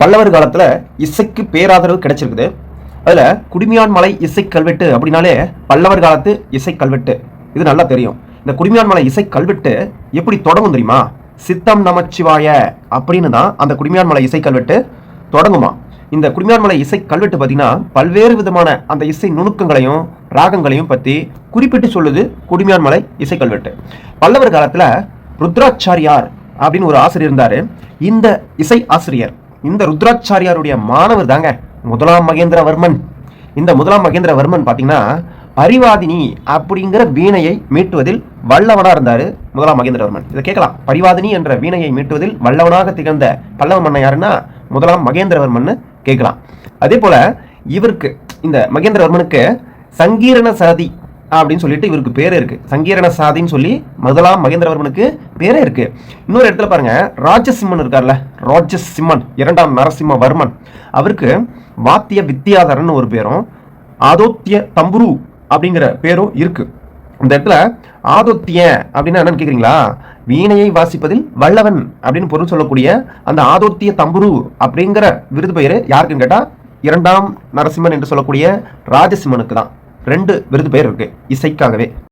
பல்லவர் காலத்தில் இசைக்கு பேராதரவு கிடைச்சிருக்குது. அதில் குடிமியான் மலை இசை கல்வெட்டு அப்படின்னாலே பல்லவர் காலத்து இசை கல்வெட்டு. இது நல்லா தெரியும். இந்த குடிமியான் மலை இசை கல்வெட்டு எப்படி தொடங்கும் தெரியுமா? சித்தம் நமச்சிவாய அப்படின்னு தான் அந்த குடிமியான் மலை இசை கல்வெட்டு தொடங்குமா. இந்த குடிமியான் மலை இசை கல்வெட்டு பார்த்தீங்கன்னா பல்வேறு விதமான அந்த இசை நுணுக்கங்களையும் ராகங்களையும் பற்றி குறிப்பிட்டு சொல்லுது குடிமியான் மலை இசை கல்வெட்டு. பல்லவர் காலத்தில் ருத்ராச்சாரியார் அப்படின்னு ஒரு ஆசிரியர் இருந்தார். இந்த இசை ஆசிரியர் இந்த ருத்ராச்சாரியாருடைய மாணவர் தாங்க முதலாம் மகேந்திரவர்மன். இந்த முதலாம் மகேந்திரவர்மன் பார்த்தீங்கன்னா பரிவாதினி அப்படிங்கிற வீணையை மீட்டுவதில் வல்லவனாக இருந்தார் முதலாம் மகேந்திரவர்மன். இதை கேட்கலாம். பரிவாதினி என்ற வீணையை மீட்டுவதில் வல்லவனாக திகழ்ந்த பல்லவ மன்னன் யாருன்னா முதலாம் மகேந்திரவர்மன் கேட்கலாம். அதே போல் இவருக்கு இந்த மகேந்திரவர்மனுக்கு சங்கீரண சதி அப்படின்னு சொல்லிட்டு இவருக்கு பேரே இருக்கு. சங்கீரண சாதின்னு சொல்லி முதலாம் மகேந்திரவர்மனுக்கு பேரே இருக்கு. இன்னொரு இடத்துல பாருங்க ராஜசிம்மன் இருக்கார்ல ராஜசிம்மன் இரண்டாம் நரசிம்மவர்மன். அவருக்கு வாத்திய வித்தியாதரன் ஒரு பேரும் ஆதோத்திய தம்புரு அப்படிங்கிற பேரும் இருக்கு. இந்த இடத்துல ஆதோத்திய அப்படின்னா என்னன்னு கேக்குறீங்களா? வீணையை வாசிப்பதில் வல்லவன் அப்படின்னு பொருள் சொல்லக்கூடிய அந்த ஆதோத்திய தம்புரு அப்படிங்கிற விருது பெயர் யாருக்குன்னு கேட்டா இரண்டாம் நரசிம்மன் என்று சொல்லக்கூடிய ராஜசிம்மனுக்கு தான் ரெண்டு விருது பெயர் இருக்கு. இசைக்காகவே.